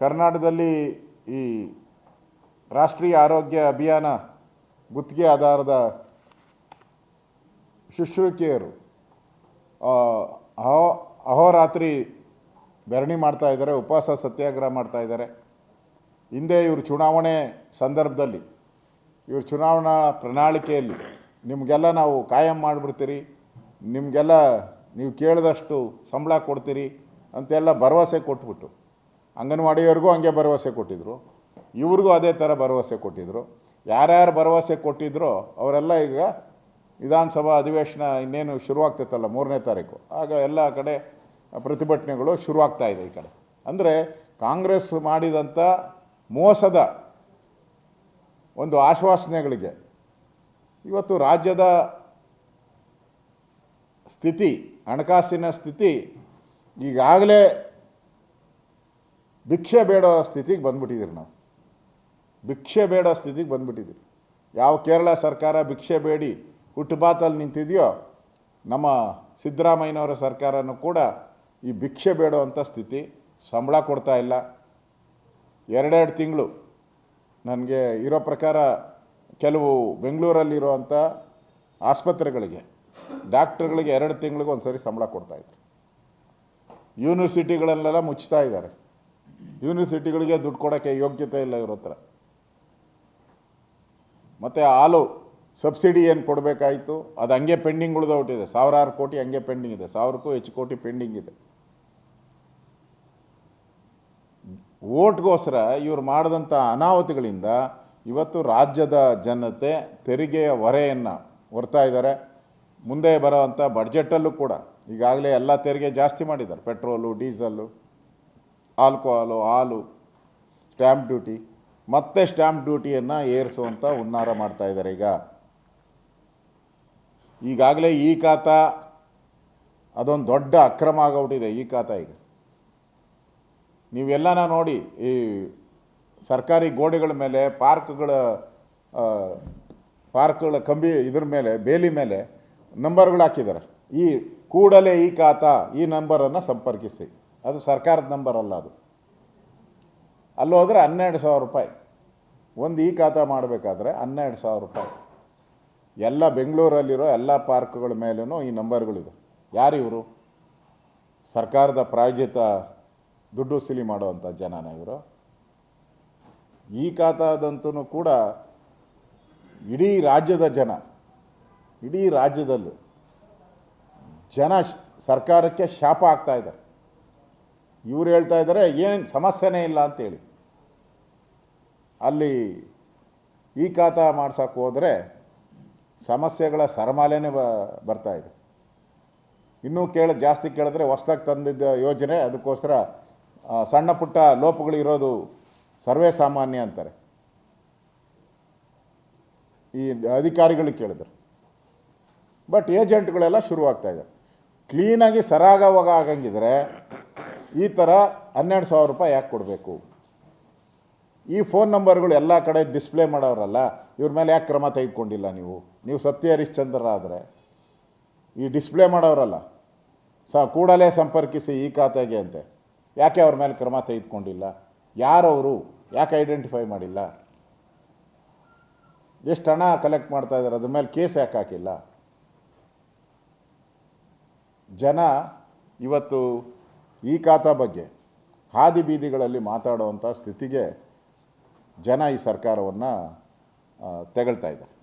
ಕರ್ನಾಟಕದಲ್ಲಿ ಈ ರಾಷ್ಟ್ರೀಯ ಆರೋಗ್ಯ ಅಭಿಯಾನ ಗುತ್ತಿಗೆ ಆಧಾರದ ಶುಶ್ರೂಷಕಿಯರು ಆ, ಅಹೋ ಅಹೋರಾತ್ರಿ ಧರಣಿ ಮಾಡ್ತಾ ಇದ್ದಾರೆ ಉಪವಾಸ ಸತ್ಯಾಗ್ರಹ ಮಾಡ್ತಾ ಇದ್ದಾರೆ. ಹಿಂದೆ ಇವರು ಚುನಾವಣೆ ಸಂದರ್ಭದಲ್ಲಿ ಇವರು ಚುನಾವಣಾ ಪ್ರಣಾಳಿಕೆಯಲ್ಲಿ ನಿಮಗೆಲ್ಲ ನಾವು ಕಾಯಂ ಮಾಡಿಬಿಡ್ತೀರಿ ನಿಮಗೆಲ್ಲ ನೀವು ಕೇಳಿದಷ್ಟು ಸಂಬಳ ಕೊಡ್ತೀರಿ ಅಂತೆಲ್ಲ ಭರವಸೆ ಕೊಟ್ಬಿಟ್ಟು ಅಂಗನವಾಡಿಯವ್ರಿಗೂ ಹಂಗೆ ಭರವಸೆ ಕೊಟ್ಟಿದ್ದರು ಇವ್ರಿಗೂ ಅದೇ ಥರ ಭರವಸೆ ಕೊಟ್ಟಿದ್ದರು ಯಾರ್ಯಾರು ಭರವಸೆ ಕೊಟ್ಟಿದ್ರೋ ಅವರೆಲ್ಲ ಈಗ ವಿಧಾನಸಭಾ ಅಧಿವೇಶನ ಇನ್ನೇನು ಶುರುವಾಗ್ತೈತಲ್ಲ ಮೂರನೇ ತಾರೀಕು. ಆಗ ಎಲ್ಲ ಕಡೆ ಪ್ರತಿಭಟನೆಗಳು ಶುರುವಾಗ್ತಾ ಇದೆ ಈ ಕಡೆ. ಅಂದರೆ ಕಾಂಗ್ರೆಸ್ ಮಾಡಿದಂಥ ಮೋಸದ ಒಂದು ಆಶ್ವಾಸನೆಗಳಿಗೆ ಇವತ್ತು ರಾಜ್ಯದ ಸ್ಥಿತಿ, ಹಣಕಾಸಿನ ಸ್ಥಿತಿ ಈಗಾಗಲೇ ಭಿಕ್ಷೆ ಬೇಡೋ ಸ್ಥಿತಿಗೆ ಬಂದ್ಬಿಟ್ಟಿದ್ದೀರಿ ನಾವು. ಭಿಕ್ಷೆ ಬೇಡೋ ಸ್ಥಿತಿಗೆ ಬಂದ್ಬಿಟ್ಟಿದ್ದೀರಿ. ಯಾವ ಕೇರಳ ಸರ್ಕಾರ ಭಿಕ್ಷೆ ಬೇಡಿ ಹುಟ್ಟುಬಾತಲ್ಲಿ ನಿಂತಿದೆಯೋ, ನಮ್ಮ ಸಿದ್ದರಾಮಯ್ಯನವರ ಸರ್ಕಾರನೂ ಕೂಡ ಈ ಭಿಕ್ಷೆ ಬೇಡೋ ಅಂಥ ಸ್ಥಿತಿ ಸಂಬಳ ಕೊಡ್ತಾ ಇಲ್ಲ. ಎರಡೆರಡು ತಿಂಗಳು ನನಗೆ ಇರೋ ಪ್ರಕಾರ ಕೆಲವು ಬೆಂಗಳೂರಲ್ಲಿರುವಂಥ ಆಸ್ಪತ್ರೆಗಳಿಗೆ, ಡಾಕ್ಟ್ರುಗಳಿಗೆ ಎರಡು ತಿಂಗಳಿಗೆ ಒಂದು ಸರಿ ಸಂಬಳ ಕೊಡ್ತಾಯಿದ್ರು ಯೂನಿವರ್ಸಿಟಿಗಳಲ್ಲೆಲ್ಲ ಮುಚ್ತಾ ಇದ್ದಾರೆ. ಯೂನಿವರ್ಸಿಟಿಗಳಿಗೆ ದುಡ್ಡು ಕೊಡೋಕ್ಕೆ ಯೋಗ್ಯತೆ ಇಲ್ಲ ಇವ್ರ ಹತ್ರ. ಮತ್ತು ಹಾಲು ಸಬ್ಸಿಡಿ ಏನು ಕೊಡಬೇಕಾಯಿತು? ಅದು ಹಂಗೆ ಪೆಂಡಿಂಗ್ ಉಳಿದೋಗ್ಬಿಟ್ಟಿದೆ ಸಾವಿರಾರು ಕೋಟಿ ಹಂಗೆ ಪೆಂಡಿಂಗ್ ಇದೆ. ಸಾವಿರಕ್ಕೂ ಹೆಚ್ಚು ಕೋಟಿ ಪೆಂಡಿಂಗ್ ಇದೆ. ಓಟ್ಗೋಸ್ಕರ ಇವ್ರು ಮಾಡಿದಂಥ ಅನಾಹುತಿಗಳಿಂದ ಇವತ್ತು ರಾಜ್ಯದ ಜನತೆ ತೆರಿಗೆಯ ಹೊರೆಯನ್ನು ಹೊರ್ತಾ ಇದ್ದಾರೆ. ಮುಂದೆ ಬರೋವಂಥ ಬಡ್ಜೆಟಲ್ಲೂ ಕೂಡ ಈಗಾಗಲೇ ಎಲ್ಲ ತೆರಿಗೆ ಜಾಸ್ತಿ ಮಾಡಿದ್ದಾರೆ. ಪೆಟ್ರೋಲು ಡೀಸಲ್ಲು ಆಲ್ಕೋಹಾಲು, ಹಾಲು ಸ್ಟ್ಯಾಂಪ್ ಡ್ಯೂಟಿ ಮತ್ತೆ ಸ್ಟ್ಯಾಂಪ್ ಡ್ಯೂಟಿಯನ್ನು ಏರಿಸುವಂಥ ಹುನ್ನಾರ ಮಾಡ್ತಾ ಇದ್ದಾರೆ ಈಗ. ಈಗಾಗಲೇ ಈ ಖಾತ ಅದೊಂದು ದೊಡ್ಡ ಅಕ್ರಮ ಆಗೋಗ್ಬಿಟ್ಟಿದೆ ಈ ಖಾತ ಈಗ. ನೀವೆಲ್ಲನ ನೋಡಿ ಈ ಸರ್ಕಾರಿ ಗೋಡೆಗಳ ಮೇಲೆ, ಪಾರ್ಕ್ಗಳ ಪಾರ್ಕ್ಗಳ ಕಂಬಿ ಇದ್ರ ಮೇಲೆ, ಬೇಲಿ ಮೇಲೆ ನಂಬರ್ಗಳು ಹಾಕಿದ್ದಾರೆ. ಈ ಕೂಡಲೇ ಈ ಖಾತ ಈ ನಂಬರನ್ನು ಸಂಪರ್ಕಿಸಿ. ಅದು ಸರ್ಕಾರದ ನಂಬರ್ ಅಲ್ಲ ಅದು. ಅಲ್ಲೋದ್ರೆ ಹನ್ನೆರಡು ಸಾವಿರ ರೂಪಾಯಿ. ಒಂದು ಈ ಖಾತಾ ಮಾಡಬೇಕಾದ್ರೆ ಹನ್ನೆರಡು ಸಾವಿರ ರೂಪಾಯಿ. ಎಲ್ಲ ಬೆಂಗಳೂರಲ್ಲಿರೋ ಎಲ್ಲ ಪಾರ್ಕ್ಗಳ ಮೇಲೂ ಈ ನಂಬರ್ಗಳಿದೆ ಯಾರು ಇವರು? ಸರ್ಕಾರದ ಪ್ರಾಯೋಜಿತ ದುಡ್ಡು ವಸೂಲಿ ಮಾಡುವಂಥ ಜನನೇ ಇವರು. ಈ ಖಾತಾದಂತೂ ಕೂಡ ಇಡೀ ರಾಜ್ಯದ ಜನ, ಇಡೀ ರಾಜ್ಯದಲ್ಲೂ ಜನ ಸರ್ಕಾರಕ್ಕೆ ಶಾಪ ಆಗ್ತಾ ಇದ್ದಾರೆ. ಇವ್ರು ಹೇಳ್ತಾ ಇದ್ದಾರೆ, ಏನು ಸಮಸ್ಯೆನೇ ಇಲ್ಲ ಅಂತೇಳಿ. ಅಲ್ಲಿ ಈ ಖಾತಾ ಮಾಡ್ಸೋಕೆ ಹೋದರೆ ಸಮಸ್ಯೆಗಳ ಸರಮಾಲೆನೇ ಬರ್ತಾ ಇದೆ. ಇನ್ನೂ ಕೇಳ, ಜಾಸ್ತಿ ಕೇಳಿದ್ರೆ ಹೊಸ್ದಾಗಿ ತಂದಿದ್ದ ಯೋಜನೆ, ಅದಕ್ಕೋಸ್ಕರ ಸಣ್ಣ ಪುಟ್ಟ ಲೋಪಗಳು ಇರೋದು ಸರ್ವೇ ಸಾಮಾನ್ಯ ಅಂತಾರೆ. ಈ ಅಧಿಕಾರಿಗಳಿಗೆ ಕೇಳಿದ್ರು. ಬಟ್ ಏಜೆಂಟ್ಗಳೆಲ್ಲ ಶುರುವಾಗ್ತಾ ಇದ್ದಾರೆ. ಕ್ಲೀನಾಗಿ ಸರಾಗವಾಗ ಆಗಂಗಿದ್ರೆ ಈ ಥರ ಹನ್ನೆರಡು ಸಾವಿರ ರೂಪಾಯಿ ಯಾಕೆ ಕೊಡಬೇಕು? ಈ ಫೋನ್ ನಂಬರ್ಗಳು ಎಲ್ಲ ಕಡೆ ಡಿಸ್ಪ್ಲೇ ಮಾಡೋರಲ್ಲ, ಇವ್ರ ಮೇಲೆ ಯಾಕೆ ಕ್ರಮ ತೆಗೆದುಕೊಂಡಿಲ್ಲ ನೀವು? ನೀವು ಸತ್ಯ ಹರಿಶ್ಚಂದ್ರ ಆದರೆ. ಈ ಡಿಸ್ಪ್ಲೇ ಮಾಡೋರಲ್ಲ, ಸ ಕೂಡಲೇ ಸಂಪರ್ಕಿಸಿ ಈ ಖಾತೆಗೆ ಅಂತೆ. ಯಾಕೆ ಅವ್ರ ಮೇಲೆ ಕ್ರಮ ತೆಗೆದುಕೊಂಡಿಲ್ಲ? ಯಾರವರು? ಯಾಕೆ ಐಡೆಂಟಿಫೈ ಮಾಡಿಲ್ಲ? ಎಷ್ಟು ಹಣ ಕಲೆಕ್ಟ್ ಮಾಡ್ತಾ ಇದ್ದಾರೆ? ಅದ್ರ ಮೇಲೆ ಕೇಸ್ ಯಾಕೆ ಹಾಕಿಲ್ಲ? ಜನ ಇವತ್ತು ಈ ಖಾತಾ ಬಗ್ಗೆ ಹಾದಿ ಬೀದಿಗಳಲ್ಲಿ ಮಾತಾಡುವಂಥ ಸ್ಥಿತಿಗೆ ಜನ ಈ ಸರ್ಕಾರವನ್ನು ತೆಗಳ್ತಾ ಇದ್ದಾರೆ.